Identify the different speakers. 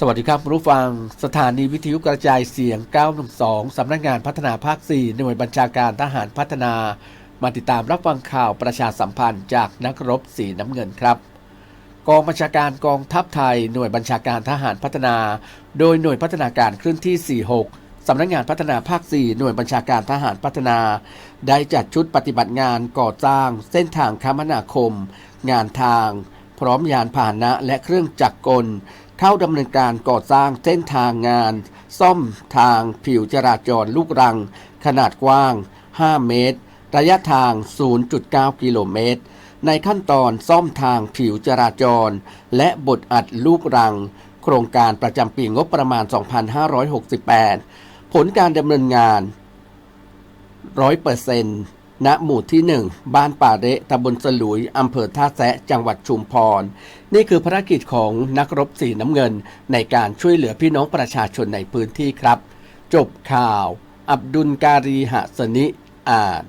Speaker 1: สวัสดีครับผู้ฟังสถานีวิทยุกระจายเสียง 912 สำนักงานพัฒนาภาค 4 หน่วยบัญชาการทหารพัฒนา มาติดตามรับฟังข่าวประชาสัมพันธ์จากนักรบสีน้ำเงินครับ กองบัญชาการกองทัพไทย หน่วยบัญชาการทหารพัฒนา โดยหน่วยพัฒนาการเคลื่อนที่ 46 สำนักงานพัฒนาภาค 4 หน่วยบัญชาการทหารพัฒนา ได้จัดชุดปฏิบัติงานก่อสร้าง เส้นทางคมนาคม งานทาง พร้อมยานพาหนะและเครื่องจักรกล เข้าดำเนินการก่อสร้างเส้นทางงาน ซ่อมทางผิวจราจรลูกรัง ขนาดกว้าง 5 เมตร ระยะทาง 0.9 กิโลเมตร ในขั้นตอนซ่อมทางผิวจราจร และบดอัดลูกรัง โครงการประจำปีงบประมาณ 2568 ผลการดำเนินงาน 100% ณหมู่ที่ 1 บ้านป่าเระตำบลสลุย อำเภอท่าแซะ จังหวัดชุมพร นี่คือภารกิจของนักรบสีน้ำเงิน ในการช่วยเหลือพี่น้องประชาชนในพื้นที่ครับ จบข่าว อับดุลการีหะสนิ อ่าน